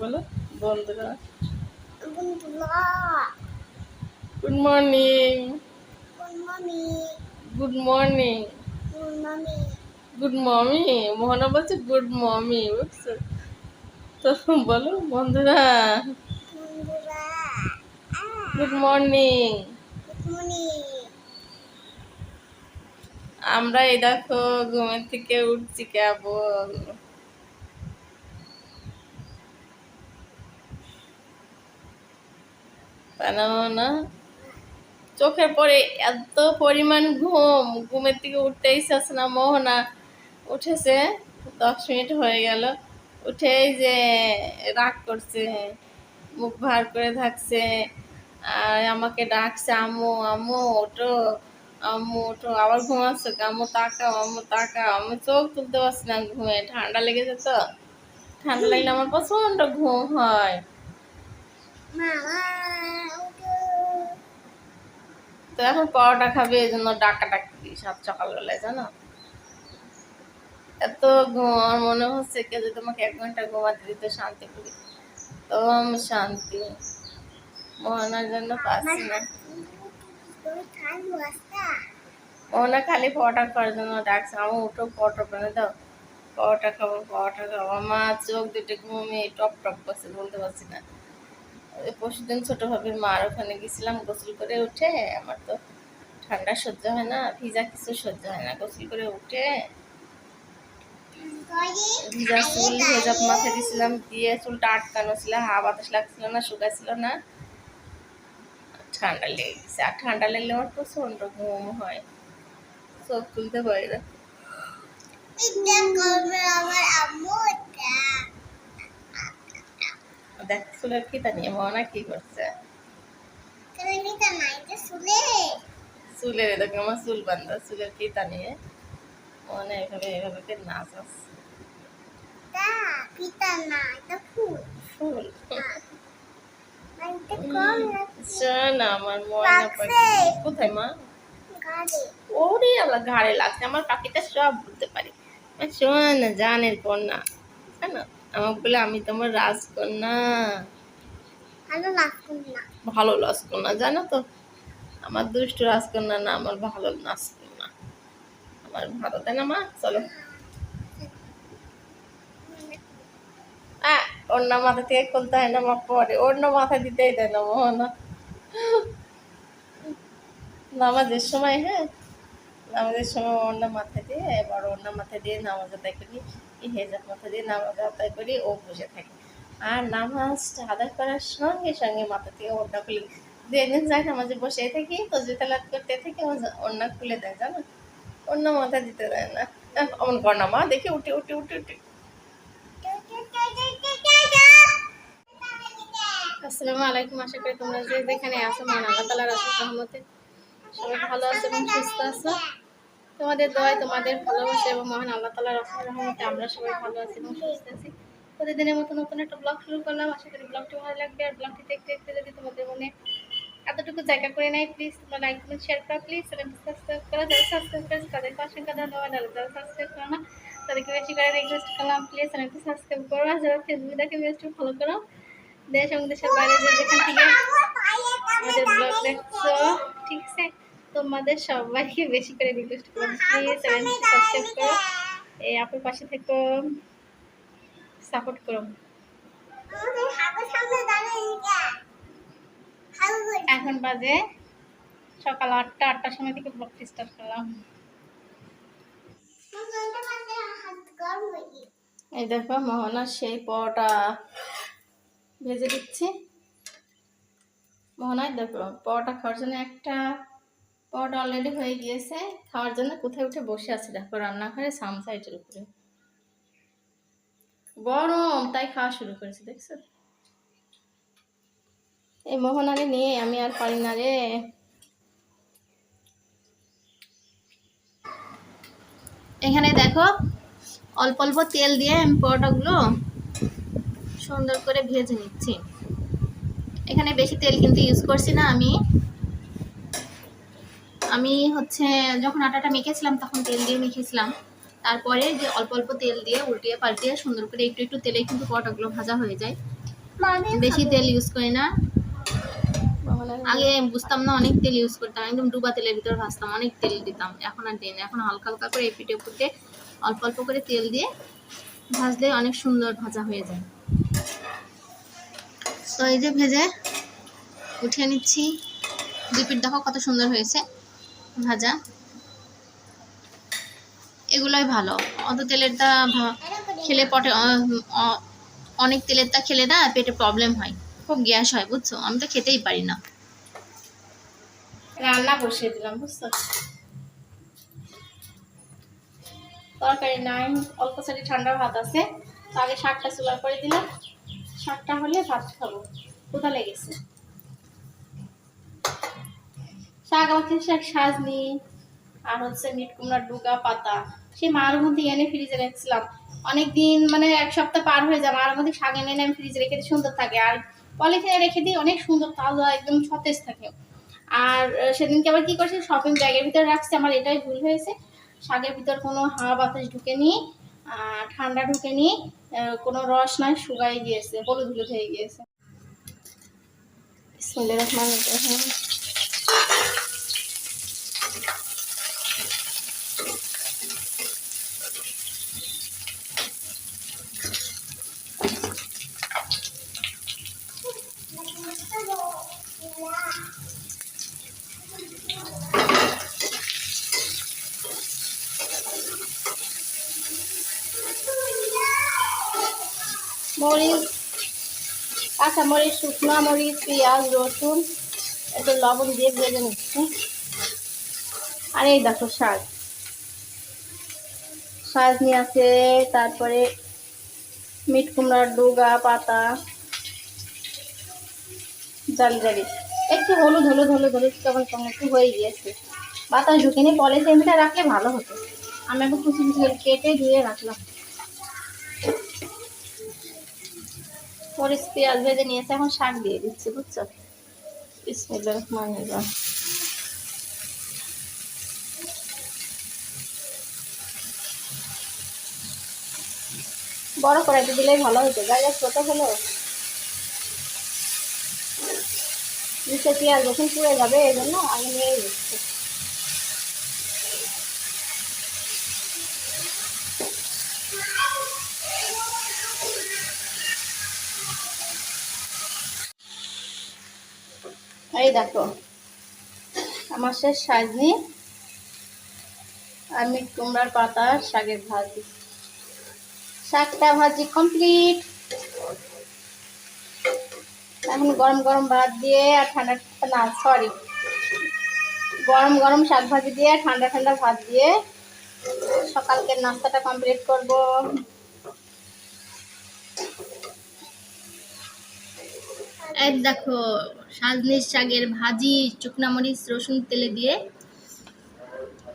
বলো বন্ধুরা বন্ধুরা good morning good morning good morning good morning good mummy Mohana বলছে গুড মমি বুঝছ? তো বলো বন্ধুরা। বন্ধুরা গুড মর্নিং গুড মর্নিং আমরা এই দেখো ঘুমের থেকে উঠছি কেবল। তাই না চোখের পরে এত পরিমাণ ঘুম, ঘুমের থেকে উঠতে ইচ্ছা না, মোহনা উঠেছে, দশ মিনিট হয়ে গেল উঠেই যে রাগ করছে, মুখ ভার করে থাকছে আর আমাকে ডাকছে, আম্মু আম্মু, ওঠো আম্মু, ওঠো, আবার ঘুমাচ্ছে আম্মু, তাকাও আম্মু, তাকাও আমি চোখ তুলতে পারছি না ঘুমে, ঠান্ডা লেগেছে তো, ঠান্ডা লাগলে আমার প্রচণ্ড ঘুম হয়। তো এখন পরোটা খাবে, এই জন্য ডাকা ডাকি সাত সকালবেলায়, জানো? এত আমার মনে হচ্ছে তোমাকে এক ঘণ্টা ঘুমাতে দিতে শান্তি করি। আমি শান্তি। মোহনার জন্য পাচ্ছি না। মোহনা খালি পরোটা খাওয়ার জন্য ডাকছে। আমি উঠো, পরোটা বানিয়ে দাও। পরোটা খাব পরোটা খাব। আমার চোখ দুটো ঘুমিয়ে টপ টপ করছে, বলতে পারছি না। ওই পরশুদিন ছোট ভাবির মার ওখানে গেছিলাম, গোসল করে উঠে। আমার তো ঠান্ডা সহ্য হয় না, ভিজা কিছু সহ্য হয় না। গোসল করে উঠে ভিজা চুল ভেজা মাথায় দিয়েছিলাম দিয়ে চুলটা আটকানো ছিল, হাওয়া বাতাস লাগছিল না, শুকাইছিল না। ঠান্ডা লেগে গেছে। আর ঠান্ডা লাগলে আমার প্রচণ্ড ঘুম হয়। চোখ তুলতে পারি না। আমার আম্মু দেখ চুলের ফিতা নিয়ে মনে কি করছে? কেন নিতে না এটা শুনে চুলের এরকম আমার চুল বান্ধা চুলের ফিতা নিয়ে? মনে এভাবে এভাবে নাচ আছে তা পিতা না এটা ফুল। ফুল? আর এটা কম শোন আমার ময়না পাখি কোথায় মা? ওরে ঘাড়ে লাগছে। আমার পাখিটা সব বলতে পারি। শোন জানের কন্যা জানো? আমাকে বলে আমি তোমার রাজকন্যা। ভালো রাজকন্যা। জানো তো? আমার দুষ্ট রাজকন্যা না আমার ভালো রাজকন্যা। আমার ভালো তাই না মা? চলো। অন্য মাথা থেকে খুলতে হয় না মা পরে। অন্য মাথা দিতেই দেয় না মোহনা নামাজের সময় হ্যাঁ? নামাজের সময় অন্য মাথা দিয়ে বড় অন্য মাথা দিয়ে নামাজ আদায় করি হেজাব মাথা দিয়ে নামাজ আদায় করি, ও বসে থাকে। আর নামাজটা আদায় করার সঙ্গে সঙ্গে মাথা থেকে ওড়না খুলে। দু যাই নামাজে বসে থাকি তো জুতালাত করতে থেকে অন্য খুলে দেয়, জানো? অন্য মাথা দিতে দেয় না। অমন কর না মা দেখি উঠে উঠে উঠে উঠে। আসসালামু আলাইকুম, আশা করি তোমরা যে যেখানে আছো মান আল্লাহ তালার অশেষ রহমতে। সবাই ভালো আছো এবং সুস্থ আছো? তোমাদের দয় তোমাদের ভালোবাসা এবং মহান আল্লাহ অশেষ রহমতে আমরা সবাই ভালো আছি এবং সুস্থ আছি। প্রতিদিনের মতো নতুন একটা ব্লগ শুরু করলাম। আশা করি ব্লগটি ভালো লাগবে। আর ব্লগটি দেখতে দেখতে যদি তোমাদের মনে এতটুকু জায়গা করে নেয় প্লিজ তোমরা লাইক কমেন্ট শেয়ার করো। প্লিজ চ্যানেলটি সাবস্ক্রাইব করো। যারা সাবস্ক্রাইব করেছে, তাদেরকে অসংখ্য ধন্যবাদ। আর যারা সাবস্ক্রাইব করো না, তাদেরকে বেশি করে রিকোয়েস্ট করলাম। প্লিজ চ্যানেলটি সাবস্ক্রাইব করো। আর যারা ফেসবুক দেখে পেজটি ফলো করো, দেশ এবং দেশের বাইরে যে যেখান থেকে আমাদের ব্লগ দেখছ, ঠিক আছে? তোমাদের সবাইকে বেশি করে রিকোয়েস্ট করো প্লিজ চ্যানেলটি সাবস্ক্রাইব করো। এই আপুর পাশে থেকে। সাপোর্ট করো। এখন বাজে সকাল আটটা আটটার সময় থেকে ব্লগ স্টার্ট করলাম। এই দেখো মোহনা সেই পরোটা ভেজে দিচ্ছি। মোহনায় দেখো পরোটা খাওয়ার জন্য একটা পরোটা অলরেডি হয়ে গিয়েছে। খাওয়ার জন্য কোথায় উঠে বসে আছে? দেখো রান্নাঘরে সামসাইটের উপরে। গরম, তাই খাওয়া শুরু করেছে, দেখছ? এই মোহনারে নিয়ে আমি আর পারি না রে। এখানে দেখো, অল্প অল্প তেল দিয়ে আমি পরোটাগুলো সুন্দর করে ভেজে নিচ্ছি। এখানে বেশি তেল কিন্তু ইউজ করছি না আমি। আমি হচ্ছে যখন আটাটা মেখেছিলাম তখন তেল দিয়ে মেখেছিলাম। তারপরে যে অল্প অল্প তেল দিয়ে উল্টিয়ে পাল্টিয়ে সুন্দর করে একটু একটু তেলে কিন্তু পরোটাগুলো ভাজা হয়ে যায়। বেশি তেল ইউজ করি না। আগে বুঝতাম না অনেক তেল ইউজ করতাম একদম ডুবা তেলের ভিতর ভাজতাম অনেক তেল দিতাম। এখন আর দিই না এখন হালকা হালকা করে এপিটে ফুটে অল্প অল্প করে তেল দিয়ে ভাজলে অনেক সুন্দর ভাজা হয়ে যায়। তো এই যে ভেজে উঠিয়ে নিচ্ছি। দুই পিঠ দেখো কত সুন্দর হয়েছে। ভাজা। এগুলোই ভালো। অত তেলেরটা খেলে পটে অনেক তেলেরটা খেলে না পেটে প্রবলেম হয়। খুব গ্যাস হয়, বুঝছ? আমি তো খেতেই পারি না। রান্না বসিয়ে দিলাম, বুঝছ? তরকারি নাই, অল্প সারি ঠান্ডা ভাত আছে। তো আগে শাকটা চুলা করে দিলাম। শাকটা হলে ভাত খাব। কোথা লেগেছে। শাক আমাকে শাক সাজনি আর হচ্ছে মিট কুমড়ার ডুগা পাতা। সেই মার মধ্যে এনে ফ্রিজে রেখেছিলাম। অনেকদিন মানে এক সপ্তাহ পার হয়ে যায় মার মধ্যে শাক এনে আমি ফ্রিজে রেখে দিই সুন্দর থাকে। আর পলিথিনে রেখে দিই অনেক সুন্দর তাজা একদম সতেজ থাকে। আর সেদিনকে আবার কি করছি শপিং ব্যাগের ভিতরে রাখছি আমার এটাই ভুল হয়েছে। শাকের ভিতর কোনো হাওয়া বাতাস ঢুকে নি আর ঠান্ডা ঢুকে নি আহ, কোনো রস নাই শুকাই গিয়েছে হলুদ হলুদ হয়ে গিয়েছে। বিসমিল্লাহির রহমানির রহিম। মরিচ কাঁচা মরিচ শুকনো মরিচ পেঁয়াজ রসুন একটু লবণ দিয়ে ভেজে নিচ্ছি। আর এই দেখো শাক সাজনি আছে তারপরে মিট কুমড়ার ডোগা, পাতা, জালি জালি। একটু হলুদ হলুদ হলুদ হলুদ কেমন কেমন একটু হয়ে গিয়েছে। বাতাস ঢুকিনি পলিথিনটা রাখলে ভালো হতো। আমি একটু কুচি কুচি কেটে ধুয়ে রাখলাম। মরিচ, পেঁয়াজ ভেজে নিয়েছে, এখন শাক দিয়ে দিচ্ছি, বুঝছ? বিসমিল্লাহির করে রহিম বড় দিলেই ভালো হতো গায়ে ছোট হলো। নিচে পেঁয়াজ যখন পুড়ে যাবে, এই জন্য আমি নিয়ে এই দেখো, আমার শেষ সাজনি। আমি কুমড়ার পাতা, শাকের ভাজি। শাকটা ভাজি কমপ্লিট এখন গরম গরম ভাত দিয়ে আর ঠান্ডা, না সরি গরম গরম শাক ভাজি দিয়ে ঠান্ডা ঠান্ডা ভাত দিয়ে সকালকে নাস্তাটা কমপ্লিট করব। এই দেখো সাজনির শাকের ভাজি শুকনা মরিচ রসুন তেলে দিয়ে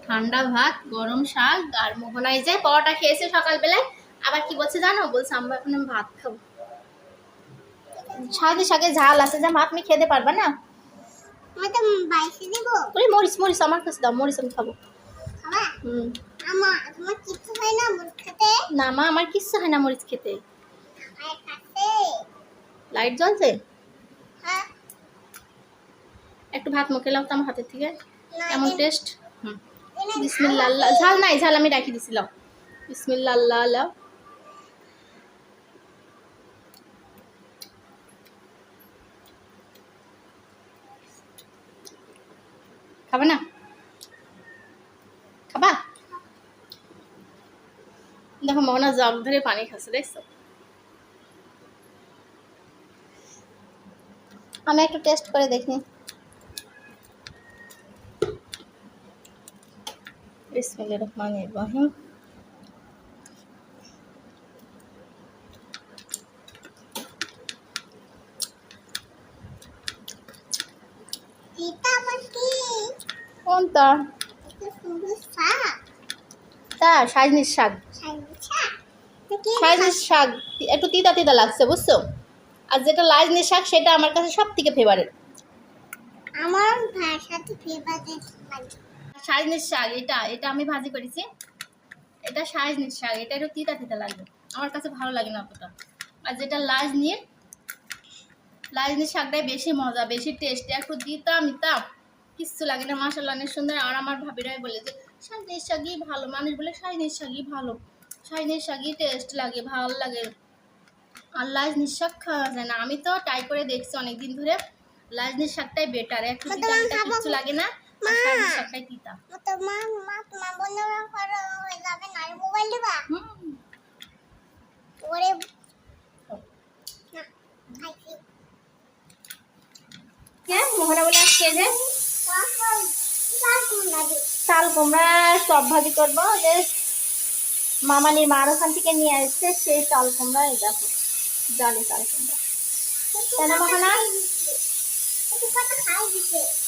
ঠান্ডা ভাত গরম শাক আর মোহনায় যায় পরোটা খেয়েছে সকালবেলায় আবার কি বলছে জানো? বলছে আমরা এখন ভাত খাব। সাজনি শাকের ঝাল আছে যা আমি খেতে পারবা না? মরিচ মরিচ আমার কাছে দাও মরিচ আমি খাব। হুম। না না মা আমার কিচ্ছু হয় না মরিচ খেতে। লাইট জ্বলছে? একটু ভাত মুখে লাও তো আমার হাতের থেকে। না, কেমন টেস্ট হুম। বিসমিল্লা ঝাল নাই ঝাল আমি রাখি দিছিলাম বিসমিল্লা আল্লাহ আল্লাহ খাবে না? খাবা? দেখো মোহনা জগ ধরে পানি খাচ্ছে দেখছ? আমি একটু টেস্ট করে দেখি। বিসমিল্লাহির রহমানির রহিম এটা আবার কি কোনটা? এটা সুন্দর শাক তা সাজনির শাক। সাজনির শাক একটু তিতা তিতা লাগছে বুঝছ? আর যেটা লাজনির শাক সেটা আমার কাছে সব থেকে ফেভারিট আমার ভাষাতে ফেভারিট লাগে সাজনির শাক এটা এটা আমি ভাজি করেছি। এটা সাইজনের শাক এটা একটু তিতা তিতা লাগবে। আমার কাছে ভালো লাগে না অতটা। আর যেটা লাজ নিয়ে লাজ নিয়ে শাকটাই বেশি মজা বেশি টেস্ট একটু দিতাম নিতাম কিচ্ছু লাগে না। মাসাল্লাহ অনেক সুন্দর। আর আমার ভাবিরাই বলে যে সাইনের শাকই ভালো। মানুষ বলে সাইনের শাকই ভালো। সাইনের শাকই টেস্ট লাগে ভালো লাগে। আর লাজনির শাক খাওয়া যায় না। আমি তো ট্রাই করে দেখছি অনেকদিন ধরে। লাজনির শাকটাই বেটার একটু? কিচ্ছু লাগে না। মা! বন্ধুরা করো হয়ে যাবে না মোবাইল দিবা? ওরে বলে যে। কুমড়া ভাজি করব যে মামানির মার ওখান থেকে নিয়ে আসছে সেই চাল কুমড়া এই দেখো জালি চাল কুমড়া কেন মোহনা?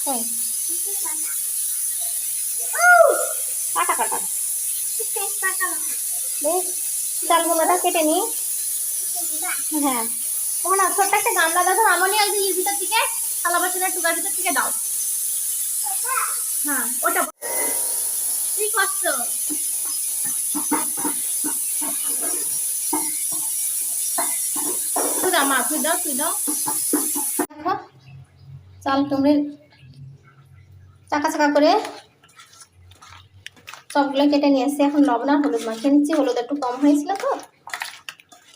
হ্যাঁ। কাটা দিবা হ্যাঁ। মোহনা ছোট্ট একটা গামলা দেখো আমনি যে ইর ভিতর থেকে। থালা বাসনের টুকার ভিতর থেকে দাও। হ্যাঁ ওটা কি করছ? তুই দাও, মা, তুই দাও তুই দাও। চাল তুমি চাকা চাকা করে সবগুলো কেটে নিয়ে এসেছি এখন লবণ আর হলুদ মাখিয়ে নিচ্ছি। হলুদ একটু কম হয়েছিল তো।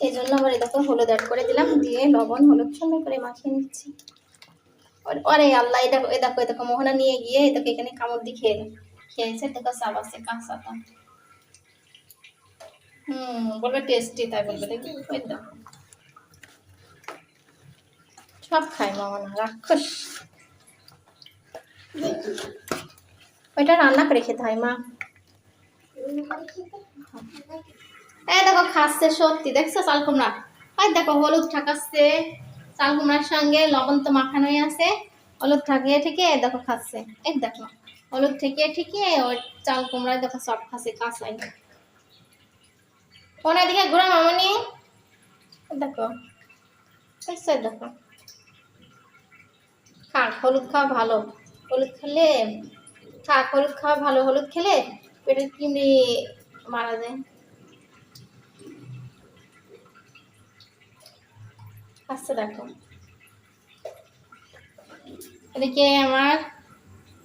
এই জন্য আবার দেখো হলুদ অ্যাড করে দিলাম। দিয়ে লবণ, হলুদ সুন্দর করে মাখিয়ে নিচ্ছি। আরে আল্লাহ এটা এ দেখো এ দেখো, মোহনা নিয়ে গিয়ে এ দেখো এখানে কামড় দিয়ে খেয়ে খেয়েছে দেখো সাব আছে কাঁচাটা হুম, বলবে টেস্টি তাই বলবে দেখি। সব খায় মোহনা, রাক্ষস। ওইটা রান্না করে খেতে হয়, মা। এই দেখো, খাচ্ছে সত্যি। দেখছ চাল কুমড়া? ওই দেখো, হলুদ ঠাকাচ্ছে চাল কুমড়ার সঙ্গে লবণ তো মাখানোই আছে। হলুদ ঠাকিয়ে ঠিক এই দেখো খাচ্ছে। এই দেখো, হলুদ ঠেকিয়ে ঠিকিয়ে ওই চাল কুমড়ায় দেখো সব খাচ্ছে কাঁচাই কোন দিকে ঘুরা, মামনি? দেখো, দেখছ দেখো। খাক, হলুদ খাওয়া ভালো। হলুদ খেলে, থাক, হলুদ খাওয়া ভালো, হলুদ খেলে পেটের কিমড়ি মারা যায়। আচ্ছা দেখো। এদিকে আমার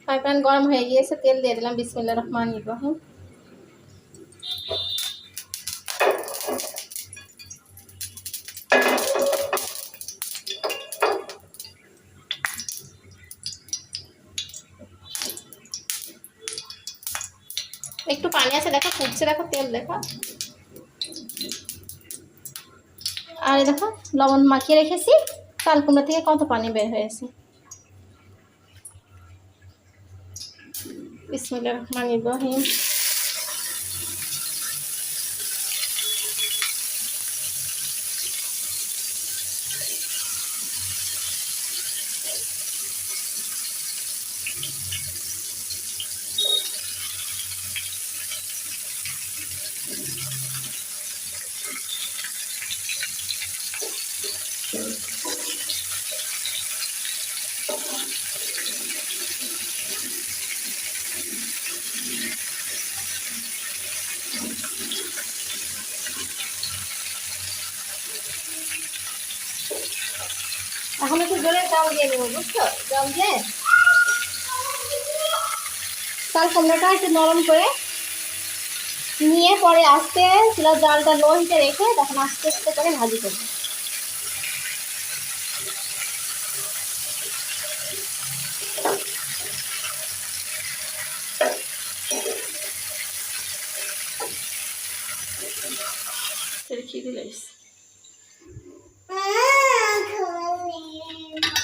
ফ্রাই প্যান গরম হয়ে গিয়েছে, তেল দিয়ে দিলাম বিসমিল্লা রহমান ইব্রাহিম একটু পানি আছে, দেখো, ফুটছে, দেখো, তেল, দেখো। আর দেখো, লবণ মাখিয়ে রেখেছি, চাল কুমড়া থেকে কত পানি বের হয়েছে। বিসমিল্লাহির রহমানির রহিম। এখন একটু জলের জল দিয়ে নেব, বুঝছ? জল দিয়ে তার কুমড়োটা একটু নরম করে নিয়ে পরে আস্তে চুলার জালটা লো হিটে রেখে তখন আস্তে আস্তে করে ভাজি করব খিদে লেগেছে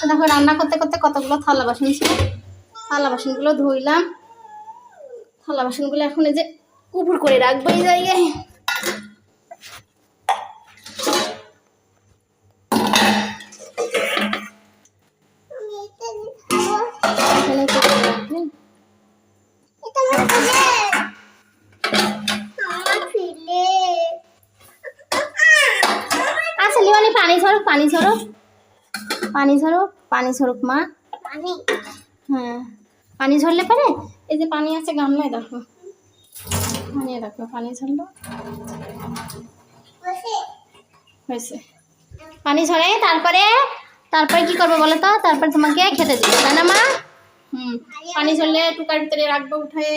দেখো রান্না করতে করতে কতগুলো থালা বাসন ছিল? থালা বাসনগুলো ধুইলাম। থালা বাসনগুলো এখন এই যে উপর করে রাখব এই জায়গায়। আচ্ছা পানি ঝরো পানি ঝরো। পানি ঝরো। পানি ঝরুক মা। পানি। হ্যাঁ। পানি ঝরলে পরে এই যে পানি আছে গামলায় দেখো। নিয়ে রাখো পানি ঝরলো। হয়েছে। পানি ঝরে তারপরে তারপরে কি করব বলো তো? তারপরে তোমাকে খেতে দিবো তাই না মা? হুম। পানি ঝরলে টুকার ভিতরে রাখব উঠে।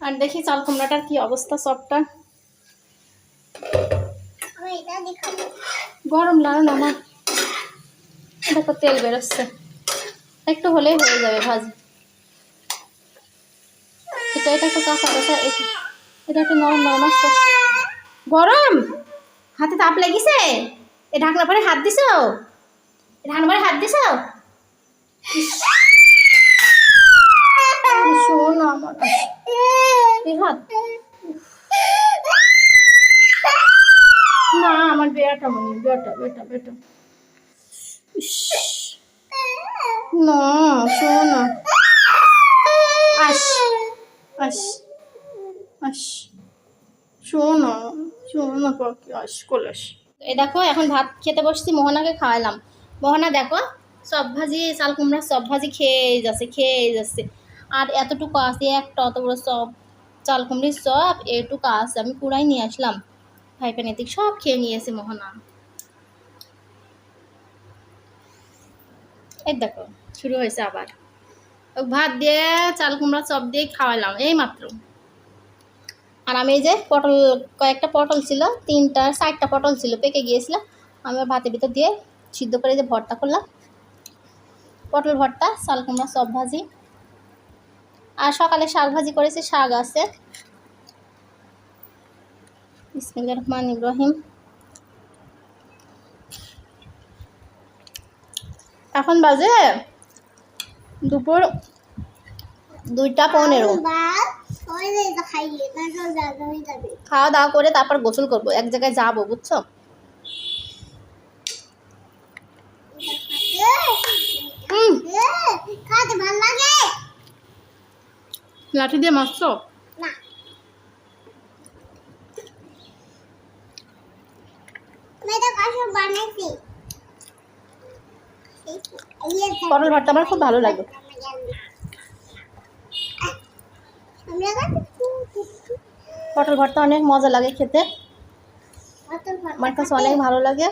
আর দেখি চাল কুমড়াটার কি অবস্থা সবটা। গরম লাগে না আমার দেখো, তেল বেরোচ্ছে। একটু হলেই হয়ে যাবে ভাজি। এটা এটা একটু কাঁচা কাঁচা এটা- একটু নরম নরম আসতো। গরম! হাতে তাপ লেগেছে? এ ঢাকনা পরে হাত দিছো? ঢাকনা পরে হাত দিছো। শোন আমার। হাত। না, আমার বেয়াটা মনে বেটা বেটা বেটা। না, শোন শোন শোন দেখো, এখন ভাত খেতে বসছি, মোহনাকে খাওয়ালাম। মোহনা, দেখো, সব ভাজি, চাল, কুমড়া সব ভাজি খেয়ে যাচ্ছে খেয়ে যাচ্ছে। আর এতটুকু আছে, একটা অত বড় সব, চাল কুমড়ির সব এটুকু আছে, আমি পুরাই নিয়ে আসলাম। ভাই পেনেতিক সব খেয়ে নিয়েছে মোহনা। এই দেখো, শুরু হয়েছে আবার। ভাত দিয়ে চাল কুমড়া চপ দিয়ে খাওয়ালাম, এই মাত্র। আর আমি এই যে পটল, কয়েকটা পটল ছিল, তিনটা, চারটা পটল ছিল, পেকে গিয়েছিল। আমি ভাতের ভিতর দিয়ে সিদ্ধ করে যে ভর্তা করলাম। পটল ভর্তা, চাল কুমড়া, চপ ভাজি। আর সকালে শাক ভাজি করেছি, শাক আছে। বিসমিল্লাহির রহমানির রহিম। এখন বাজে দুপুর দুইটা পনেরো। খাওয়া দাওয়া করে তারপর গোসল করব এক জায়গায় যাব বুঝছ? লাঠি দিয়ে মারছো? বানাইছি? পটল ভর্তা আমার খুব ভালো লাগে। পটল ভর্তা অনেক মজা লাগে খেতে। আমার কাছে অনেক ভালো লাগে।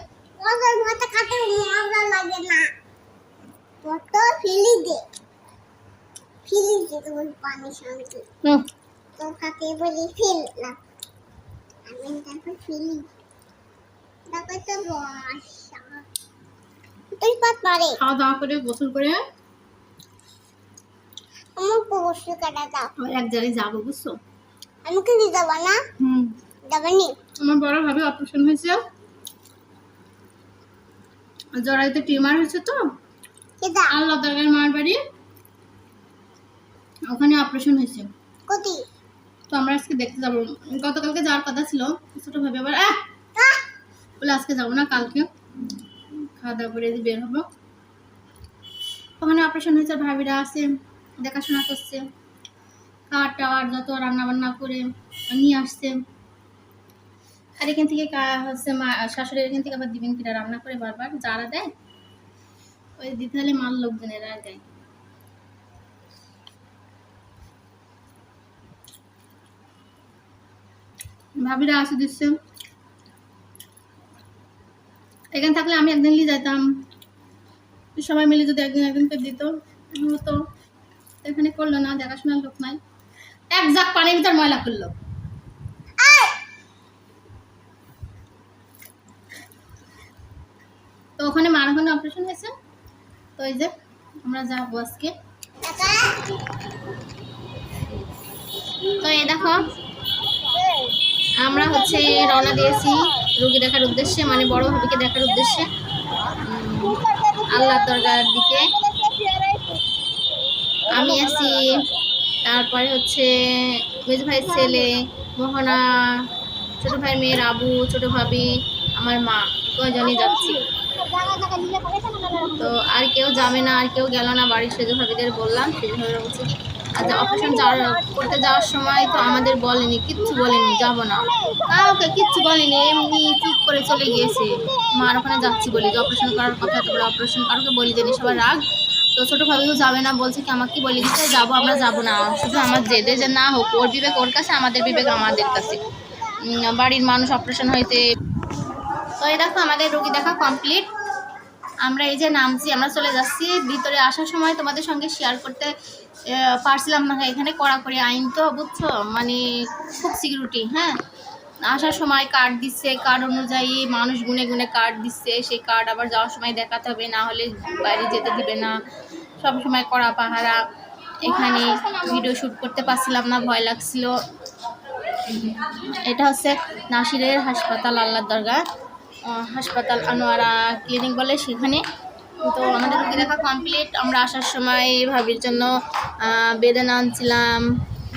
আমি তারপর ফিলি। তারপর তো বর্ষা তুই পাত পারে খাওয়া দাওয়া করে গোসল করে আমার পরশু কাটা দাও। এক জায়গায় যাব বুঝছ? আমাকে দেবো না। হুম। আমার বড় ভাবে অপারেশন হয়েছে। জড়াইতে টিউমার হয়েছে তো? আল্লাহ দরগার মার বাড়ি। ওখানে অপারেশন হয়েছে। কতি তো আমরা আজকে দেখতে যাব। গতকালকে যাওয়ার কথা ছিল ছোট ভাবে আবার! বলে আজকে যাব না কালকে। খাওয়া দাওয়া করে বের হব। ওখানে অপারেশন হয়েছে, ভাবিরা আছে, দেখাশোনা করছে। খাওয়ার টাওয়ার যত রান্না বান্না করে নিয়ে আসছে। আর এখান থেকে হচ্ছে মা শাশুড়ি এখান থেকে আবার দিবেন কিনা রান্না করে বারবার যারা দেয়, ওই দিতে হলে মাল লোকজনেরা দেয়। ভাবিরা আসে দিচ্ছে। এখানে থাকলে আমি একদিন নিয়ে যেতাম সবাই মিলে যদি একদিন একদিনকে দিত হতো এখানে করল না দেখাশোনার লোক নাই। এক জাক পানির ভিতর ময়লা করল তো ওখানে মার ওখানে অপারেশন হয়েছে। তো এই যে আমরা যাব আজকে। টাকা! তো এই দেখো আমরা হচ্ছে রওনা দিয়েছি রুগী দেখার উদ্দেশ্যে মানে বড় ভাবিকে দেখার উদ্দেশ্যে। আল্লাহ দরগার দিকে। আমি আছি, তারপরে হচ্ছে মেজ ভাইয়ের ছেলে, মোহনা, ছোট ভাইয়ের মেয়ের আবু, ছোট ভাবি, আমার মা কয়জনই যাচ্ছি। তো আর কেউ যাবে না, আর কেউ গেল না, বাড়ির সেজু ভাবিদের বললাম, সেজু ভাবিরা আচ্ছা অপারেশন যাওয়ার করতে যাওয়ার সময় তো আমাদের বলেনি, কিচ্ছু বলেনি, যাব না। কাউকে কিচ্ছু বলেনি, এমনি চুপ করে চলে গিয়েছে। মার ওখানে যাচ্ছি বলি, যে অপারেশন করার কথা তো বলে অপারেশন কারোকে বলি জানি সবার রাগ। তো ছোটো ভাবিও যাবে না, বলছে কি, আমাকে বলে দিচ্ছে যাব, আমরা যাব না। শুধু আমার জেদে যে না হোক, ওর বিবেক ওর কাছে, আমাদের বিবেক আমাদের কাছে। বাড়ির মানুষ অপারেশন হয়েছে। তো এই দেখো, আমাদের রোগী দেখা কমপ্লিট আমরা এই যে নামছি, আমরা চলে যাচ্ছি। ভিতরে আসার সময় তোমাদের সঙ্গে শেয়ার করতে পারছিলাম না এখানে কড়াকড়ি আইন তো, বুঝছ? মানে খুব সিকিউরিটি হ্যাঁ? আসার সময় কার্ড দিচ্ছে কার্ড অনুযায়ী মানুষ গুনে গুনে কার্ড দিচ্ছে। সেই কার্ড আবার যাওয়ার সময় দেখাতে হবে, না হলে বাইরে যেতে দিবে না। সব সময় কড়া পাহারা। এখানে ভিডিও শ্যুট করতে পারছিলাম না, ভয় লাগছিল। এটা হচ্ছে নাসিরের হাসপাতাল আল্লাহ দরগা হাসপাতাল আনোয়ারা ক্লিনিক বলে সেখানে। তো আমাদের রুগী দেখা কমপ্লিট আমরা আসার সময় ভাবির জন্য বেদানা আনছিলাম,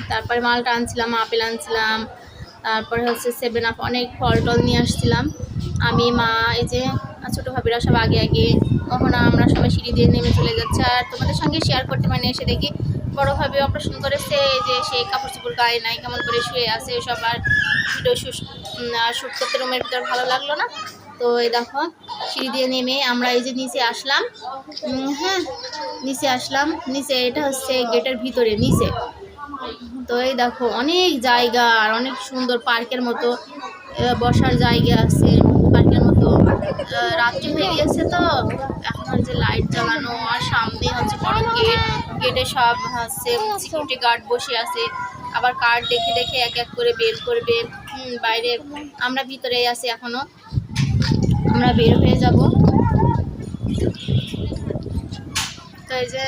তারপরে মালটা আনছিলাম, আপেল আনছিলাম, তারপরে হচ্ছে সেভেন আপ অনেক ফল টল নিয়ে আসছিলাম। আমি, মা, এই যে ছোটো ভাবিরা সব আগে আগে। কখনো আমরা সবাই সিঁড়ি দিয়ে নেমে চলে যাচ্ছে। আর তোমাদের সঙ্গে শেয়ার করতে মানে এসে দেখি বড় ভাবে অপারেশন করেছে। যে সে কাপড় চোপড় গায়ে নাই, কেমন করে শুয়ে আছে সব আর ভিডিও শ্যুট করতে রুমের ভিতর ভালো লাগল না। তো এই দেখো, সিঁড়ি দিয়ে নেমে আমরা এই যে নিচে আসলাম। হ্যাঁ নিচে আসলাম। নিচে এটা হচ্ছে গেটের ভিতরে, নিচে। তো এই দেখো, অনেক জায়গা আর অনেক সুন্দর পার্কের মতো বসার জায়গা আছে, পার্কের মতো। রাত্রি হয়ে গেছে তো, এখন হচ্ছে লাইট জ্বালানো আর সামনে হচ্ছে বড় গেট। গেটে সব হচ্ছে সিকিউরিটি গার্ড বসে আছে। আবার কার্ড দেখে দেখে এক এক করে বের করবে। বাইরে আমরা ভিতরেই আছি এখনও। আমরা বের হয়ে যাব। তো এই যে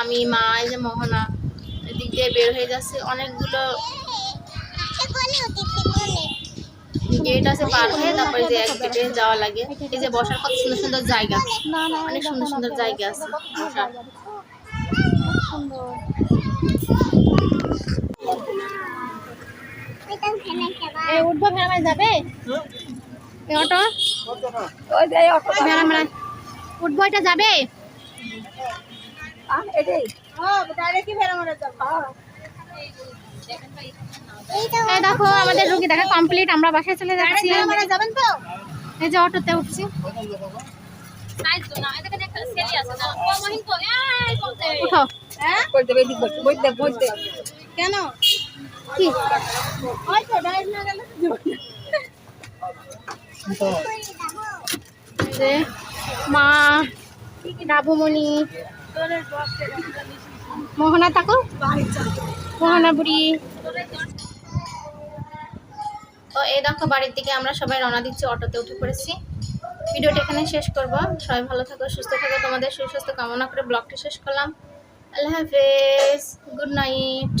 আমি মা এই যে মোহনা এদিক দিয়ে বের হয়ে যাচ্ছে। অনেকগুলো গেট আছে পার হয়ে তারপরে যে এক গেটে যাওয়া লাগে। এই যে বসার কত সুন্দর সুন্দর জায়গা। অনেক সুন্দর সুন্দর জায়গা আছে বসার। এই উঠবো যাবে? এই অটো? উঠবো এটা যাবে? দেখো আমাদের রুগী দেখা কমপ্লিট আমরা বাসায় চলে যাচ্ছি। যাবেন তো? এই যে অটোতে উঠছি। উঠো। কেন? যে মা ডাবুমণি মোহনা থাকো মোহনা বুড়ি। তো এই দেখো বাড়ির দিকে আমরা সবাই রওনা দিচ্ছি, অটোতে উঠে পড়েছি। ভিডিওটা এখানে শেষ করব। সবাই ভালো থাকো, সুস্থ থাকো। তোমাদের সুস্বাস্থ্য কামনা করে ব্লগটা শেষ করলাম। আল্লাহ হাফেজ, গুড নাইট।